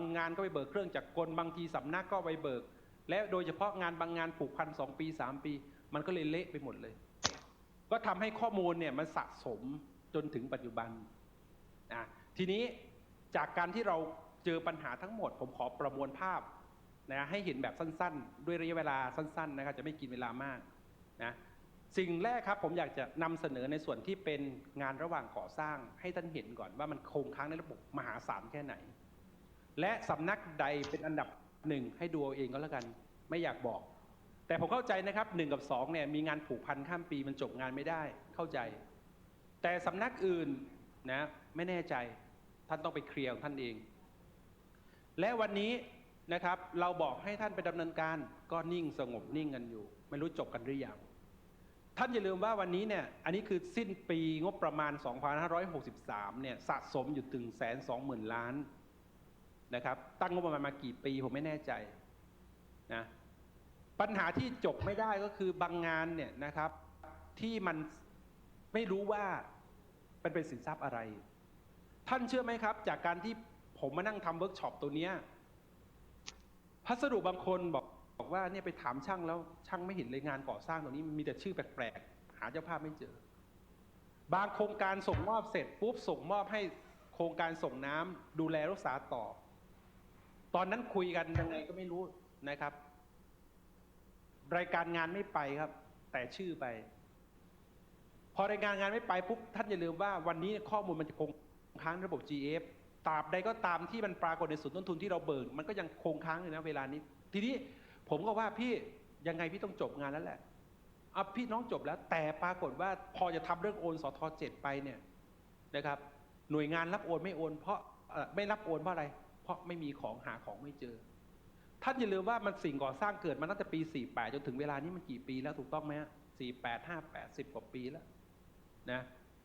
างงานก็ไปเบิกเครื่องจักรกลบางทีสำนักก็ไปเบิก และโดยเฉพาะงานบางงานผูกพันสองปีสามปี มันก็เลยเละไปหมดเลย ก็ทำให้ข้อมูลเนี่ยมันสะสมจนถึงปัจจุบันอะทีนี้จากการที่เราเจอปัญหาทั้งหมด ผมขอประมวลภาพนะให้เห็นแบบสั้นๆ ด้วยระยะเวลาสั้นๆนะครับจะไม่กินเวลามากนะสิ่งแรกครับผมอยากจะนำเสนอในส่วนที่เป็นงานระหว่างก่อสร้างให้ท่านเห็นก่อนว่ามันคงค้างในระบบมหาศาลแค่ไหน และสำนักใดเป็นอันดับหนึ่งให้ดูเอาเองก็แล้วกัน ไม่อยากบอก แต่ผมเข้าใจนะครับหนึ่งกับสองเนี่ยมีงานผูกพันข้ามปีมันจบงานไม่ได้เข้าใจ แต่สำนักอื่นนะไม่แน่ใจท่านต้องไปเคลียร์ของท่านเอง และวันนี้นะครับเราบอกให้ท่านไปดำเนินการก็นิ่งสงบนิ่งกันอยู่ ไม่รู้จบกันหรือยังท่านอย่าลืมว่าวันนี้เนี่ยอันนี้คือสิ้นปีงบประมาณ 2563เนี่ยสะสมอยู่ถึงแสนสองหมื่นล้าน นะครับ ตั้งงบประมาณมากี่ปีผมไม่แน่ใจนะปัญหาที่จบไม่ได้ก็คือบางงานเนี่ยนะครับ ที่มันไม่รู้ว่ามันเป็นสินทรัพย์อะไร ท่านเชื่อไหมครับ จากการที่ผมมานั่งทำเวิร์กช็อปตัวเนี้ยพัสดุบางคนบอกบอกว่าเนี่ยไปถามช่างแล้วช่างไม่เห็นเลยงานก่อสร้างตัวนี้มีแต่ชื่อแปลกๆ หาเจ้าภาพไม่เจอ บางโครงการส่งมอบเสร็จปุ๊บส่งมอบให้โครงการส่งน้ำดูแลรักษาต่อ ตอนนั้นคุยกันยังไงก็ไม่รู้นะครับ รายการงานไม่ไปครับ แต่ชื่อไป พอรายงานงานไม่ไปปุ๊บท่านอย่าลืมว่าวันนี้ข้อมูลมันจะคงค้างระบบ GF ตราบใดก็ตามที่มันปรากฏในศูนย์ต้นทุนที่เราเบิกมันก็ยังคงค้างอยู่นะเวลานี้ ทีนี้ผมก็ว่าพี่ยังไงพี่ต้องจบงานแล้วแหละเอาพี่น้องจบแล้ว แต่ปรากฏว่าพอจะทำเรื่องโอนสทเจ็ดไปเนี่ยนะครับ หน่วยงานรับโอนไม่โอนเพราะไม่รับโอนเพราะอะไร เพราะไม่มีของหาของไม่เจอ ท่านอย่าลืมว่ามันสิ่งก่อสร้างเกิดมาตั้งแต่ปี 48 จนถึงเวลานี้มันกี่ปีแล้วถูกต้องไหมฮะ48 58 10 กว่าปีแล้วนะ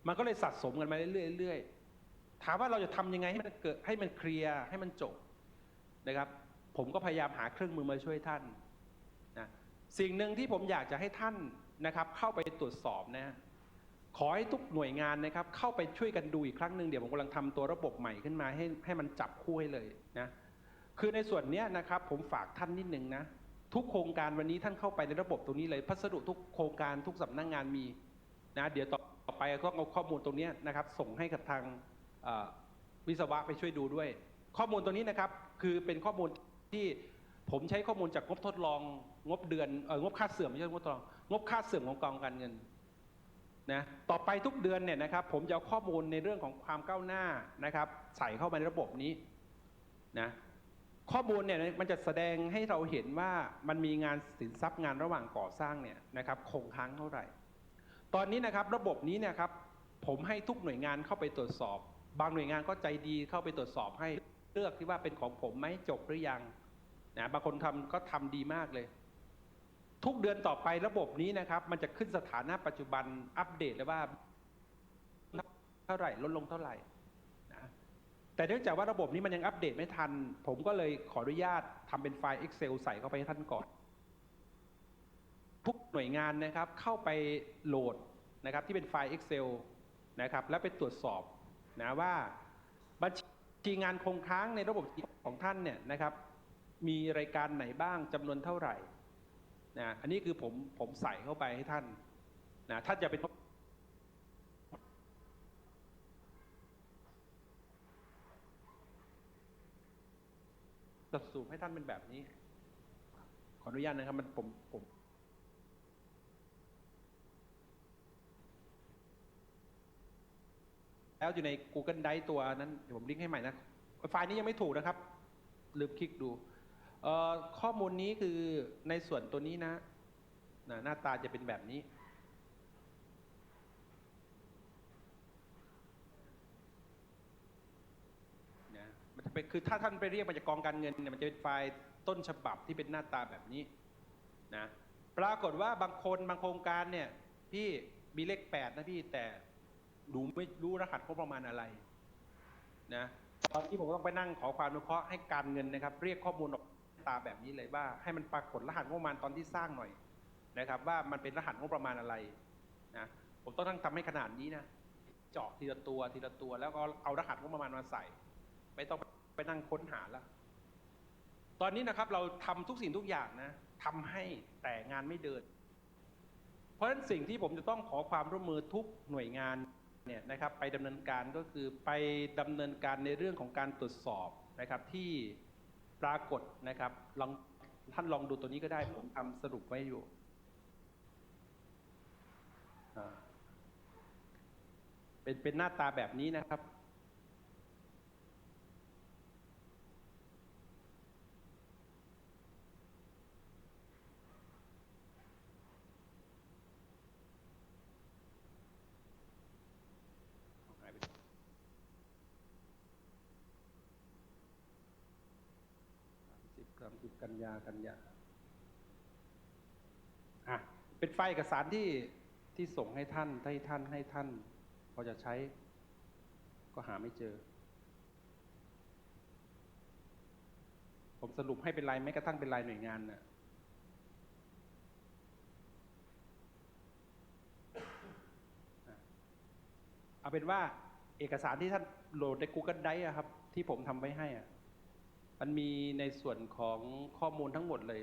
มันก็เลยสะสมกันมาเรื่อยๆถามว่าเราจะทำยังไงให้มันเกิดให้มันเคลียร์ให้มันจบนะครับ ผมก็พยายามหาเครื่องมือมาช่วยท่านนะสิ่งหนึ่งที่ผมอยากจะให้ท่านนะครับ เข้าไปตรวจสอบนะ ขอให้ทุกหน่วยงานนะครับเข้าไปช่วยกันดูอีกครั้งหนึ่งเดี๋ยวผมกำลังทำตัวระบบใหม่ขึ้นมาให้ให้มันจับคู่ให้เลยนะคือในส่วนนี้นะครับผมฝากท่านนิดนึงนะทุกโครงการวันนี้ท่านเข้าไปในระบบตรงนี้เลยพัสดุทุกโครงการทุกสำนักงานมีนะเดี๋ยวต่อไปก็เอาข้อมูลตรงนี้นะครับส่งให้กับทางวิศวะไปช่วยดูด้วย ข้อมูลตัวนี้นะครับคือเป็นข้อมูลที่ผมใช้ข้อมูลจากงบทดลองงบเดือนเอองบค่าเสื่อมไม่ใช่งบทดลองงบค่าเสื่อมของกองการเงิน นะต่อไปทุกเดือนเนี่ยนะครับผมจะเอาข้อมูลในเรื่องของความก้าวหน้านะครับ ใส่เข้ามาในระบบนี้นะข้อมูลเนี่ยมันจะแสดงให้เราเห็นว่ามันมีงานสินทรัพย์งานระหว่างก่อสร้างเนี่ยนะครับคงค้างเท่าไหร่ ตอนนี้นะครับระบบนี้เนี่ยครับผมให้ทุกหน่วยงานเข้าไปตรวจสอบ บางหน่วยงานก็ใจดีเข้าไปตรวจสอบให้เลือกที่ว่าเป็นของผมไหมจบหรือยังนะบางคนทำก็ทำดีมากเลย ทุกเดือนต่อไประบบนี้นะครับ มันจะขึ้นสถานะปัจจุบันอัปเดตเลยว่า เท่าไหร่ลดลงเท่าไหร่นะแต่เนื่องจากว่าระบบนี้มันยังอัปเดตไม่ทัน ผมก็เลยขออนุญาตทำเป็นไฟล์ Excel ใส่เข้าไปให้ท่านก่อน ทุกหน่วยงานนะครับ เข้าไปโหลดนะครับ ที่เป็นไฟล์ Excel นะครับ แล้วไปตรวจสอบนะว่าบัญชีงานคงค้างในระบบของท่านเนี่ยนะครับ มีรายการไหนบ้างจำนวนเท่าไหร่ นะอันนี้คือผมผมใส่เข้าไปให้ท่านนะท่านจะเป็นจัดสูบให้ท่านเป็นแบบนี้ ขออนุญาตนะครับ มันผมผมแล้วอยู่ใน Google Drive ตัวนั้นเดี๋ยวผมลิงก์ให้ใหม่นะไฟล์นี้ยังไม่ถูกนะครับ ลืมคลิกดู ข้อมูลนี้คือในส่วนตัวนี้นะนะหน้าตาจะเป็นแบบนี้นะมันจะเป็นคือถ้าท่านไปเรียกมาจากกองการเงินเนี่ยมันจะเป็นไฟล์ต้นฉบับที่เป็นหน้าตาแบบนี้นะปรากฏว่าบางคนบางโครงการเนี่ย พี่มีเลขแปดนะพี่แต่ดูไม่รู้รหัสงบประมาณอะไรนะตอนที่ผมต้องไปนั่งขอความอนุเคราะห์ให้การเงินนะครับ เรียกข้อมูลออก ตาแบบนี้เลยว่า ให้มันปรากฏรหัสงบประมาณตอนที่สร้างหน่อยนะครับว่ามันเป็นรหัสงบประมาณอะไรนะผมต้องนั่งทำให้ขนาดนี้นะเจาะทีละตัวทีละตัว แล้วก็เอารหัสงบประมาณมาใส่ ไม่ต้องไปนั่งค้นหาแล้วตอนนี้นะครับเราทำทุกสิ่งทุกอย่างนะทำให้แต่งานไม่เดิน เพราะฉะนั้นสิ่งที่ผมจะต้องขอความร่วมมือทุกหน่วยงานเนี่ยนะครับไปดำเนินการก็คือไปดำเนินการในเรื่องของการตรวจสอบนะครับที่ ปรากฏนะครับลองท่านลองดูตัวนี้ก็ได้ผมทำสรุปไว้อยู่เป็นเป็นหน้าตาแบบนี้นะครับ หายไป สิบกรัมสิบกันยากันยาอะเป็นไฟล์เอกสารที่ที่ส่งให้ท่านให้ท่านให้ท่าน พอจะใช้ ก็หาไม่เจอ ผมสรุปให้เป็นลายแม้กระทั่งเป็นลายหน่วยงานน่ะเอาเป็นว่าเอกสารที่ท่านโหลดใน Google Drive อะครับ ที่ผมทำไว้ให้อะ มันมีในส่วนของข้อมูลทั้งหมดเลย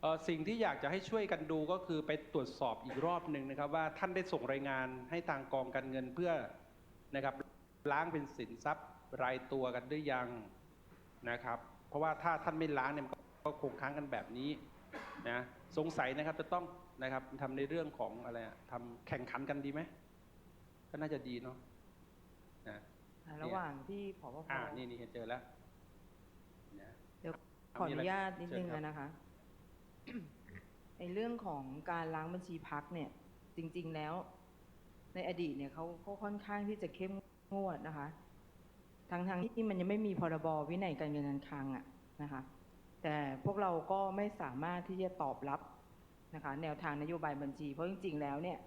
เอ่อสิ่งที่อยากจะให้ช่วยกันดูก็คือไปตรวจสอบอีกรอบหนึ่งนะครับ ว่าท่านได้ส่งรายงานให้ทางกองการเงินเพื่อนะครับล้างเป็นสินทรัพย์รายตัวกันหรือยังนะครับ เพราะว่าถ้าท่านไม่ล้างเนี่ยมันก็คงค้างกันแบบนี้นะสงสัยนะครับจะต้องนะครับทำในเรื่องของอะไรอะทำแข่งขันกันดีไหมก็น่าจะดีเนาะนะอ่าระหว่างที่ผบพอ่านี่นี่เจอแล้วนะ เดี๋ยวขออนุญาตนิดนึงเชิญครับอะนะคะในเรื่องของการล้างบัญชีพักเนี่ย จริง ๆแล้ว ในอดีตเนี่ยเขาก็ค่อนข้างที่จะเข้มงวดนะคะทั้งทางๆที่มันยังไม่มีพรบวินัยการเงินการคลังอะนะคะ แต่พวกเราก็ไม่สามารถที่จะตอบรับนะคะ แนวทางนโยบายบัญชี เพราะจริง ๆ แล้วเนี่ย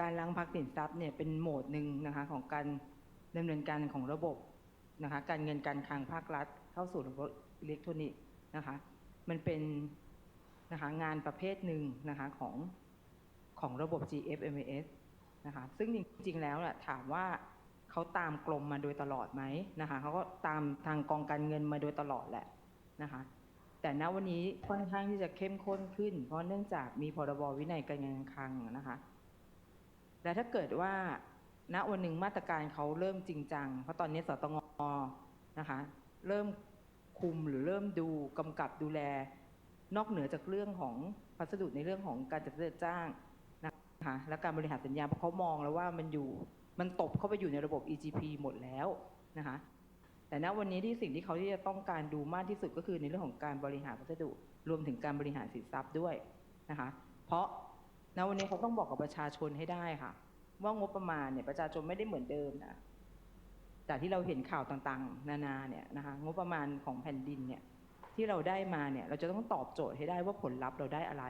การล้างพักสินทรัพย์เนี่ยเป็นโหมดหนึ่งนะคะ ของการดำเนินการของระบบนะคะ การเงินการคลังภาครัฐ เข้าสู่ระบบอิเล็กทรอนิกส์นะคะ มันเป็นนะคะงานประเภทหนึ่งนะคะของของระบบ GFMS นะคะซึ่งจริงๆแล้วน่ะถามว่าเขาตามกรมมาโดยตลอดไหมนะคะเขาก็ตามทางกองการเงินมาโดยตลอดแหละนะคะแต่ณวันนี้ค่อนข้างที่จะเข้มข้นขึ้น เพราะเนื่องจากมีพรบวินัยการเงินการคลังนะคะและถ้าเกิดว่าณวันหนึ่งมาตรการเขาเริ่มจริงจัง เพราะตอนนี้สตงนะคะ เริ่มคุมหรือเริ่มดูกำกับดูแล นอกเหนือจากเรื่องของพัสดุในเรื่องของการจัดซื้อจ้างนะคะและการบริหารสัญญาเพราะเขามองแล้วว่ามันอยู่มันตบเข้าไปอยู่ในระบบ EGP หมดแล้วนะคะแต่ณวันนี้ที่สิ่งที่เขาที่จะต้องการดูมากที่สุดก็คือในเรื่องของการบริหารพัสดุรวมถึงการบริหารสินทรัพย์ด้วยนะคะ เพราะณวันนี้เขาต้องบอกกับประชาชนให้ได้ค่ะ ว่างบประมาณเนี่ยประชาชนไม่ได้เหมือนเดิมนะ จากที่เราเห็นข่าวต่างๆ นานาเนี่ยนะคะงบประมาณของแผ่นดินเนี่ยที่เราได้มาเนี่ยเราจะต้องตอบโจทย์ให้ได้ว่าผลลัพธ์เราได้อะไร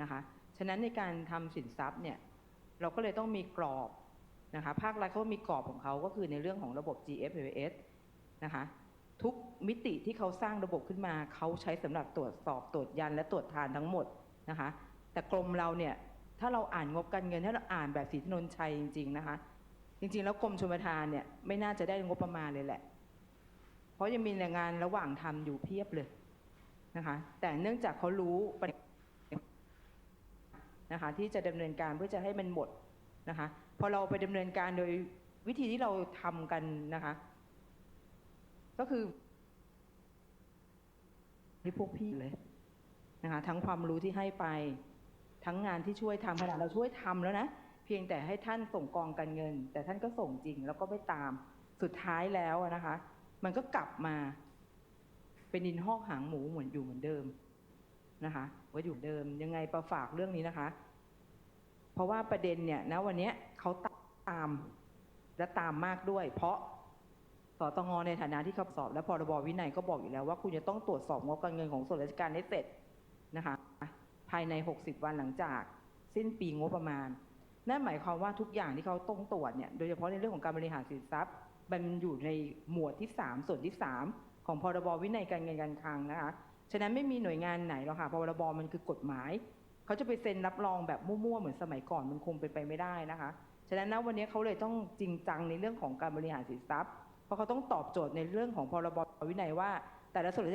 นะคะฉะนั้นในการทำสินทรัพย์เนี่ยเราก็เลยต้องมีกรอบนะคะภาครัฐเขามีกรอบของเขาก็คือในเรื่องของระบบ GFS นะคะทุกมิติที่เขาสร้างระบบขึ้นมาเขาใช้สำหรับตรวจสอบตรวจยันและตรวจทานทั้งหมดนะคะแต่กรมเราเนี่ยถ้าเราอ่านงบการเงินถ้าเราอ่านแบบศรีถนนชัยจริง ๆ นะคะ จริงๆ แล้วกรมชลประทานเนี่ยไม่น่าจะได้งบประมาณเลยแหละ เพราะยังมีแรงงานระหว่างทำอยู่เพียบเลยนะคะ แต่เนื่องจากเขารู้นะคะที่จะดำเนินการเพื่อจะให้มันหมดนะคะพอเราไปดำเนินการโดยวิธีที่เราทำกันนะคะ ก็คือที่พวกพี่เลยนะคะทั้งความรู้ที่ให้ไปทั้งงานที่ช่วยทำขนาดเราช่วยทำแล้วนะ เพียงแต่ให้ท่านส่งกองการเงิน แต่ท่านก็ส่งจริง แล้วก็ไม่ตามสุดท้ายแล้วนะคะ มันก็กลับมาเป็นดินหอกหางหมูเหมือนอยู่เหมือนเดิมนะคะว่าอยู่เดิมยังไงประฝากเรื่องนี้นะคะ เพราะว่าประเด็นเนี่ยนะวันนี้เขาตามและตามมากด้วย เพราะสตงในฐานะที่เขาสอบ และพรบวินัยก็บอกอยู่แล้วว่า คุณจะต้องตรวจสอบงบการเงินของส่วนราชการให้เสร็จนะคะ ภายใน 60 วันหลังจาก สิ้นปีงบประมาณ นั่นหมายความว่าทุกอย่างที่เขาต้องตรวจเนี่ยโดยเฉพาะในเรื่องของการบริหารสินทรัพย์ มันอยู่ในหมวดที่ 3 ส่วนที่ 3 ของพรบวินัยการเงินการคลังนะคะฉะนั้นไม่มีหน่วยงานไหนหรอกค่ะพรบมันคือกฎหมาย เขาจะไปเซ็นรับรองแบบมั่วๆเหมือนสมัยก่อนมันคงเป็นไปไม่ได้นะคะฉะนั้นนะวันนี้เขาเลยต้องจริงจังในเรื่องของการบริหารสินทรัพย์ เพราะเขาต้องตอบโจทย์ในเรื่องของพรบวินัยว่า แต่ละส่วน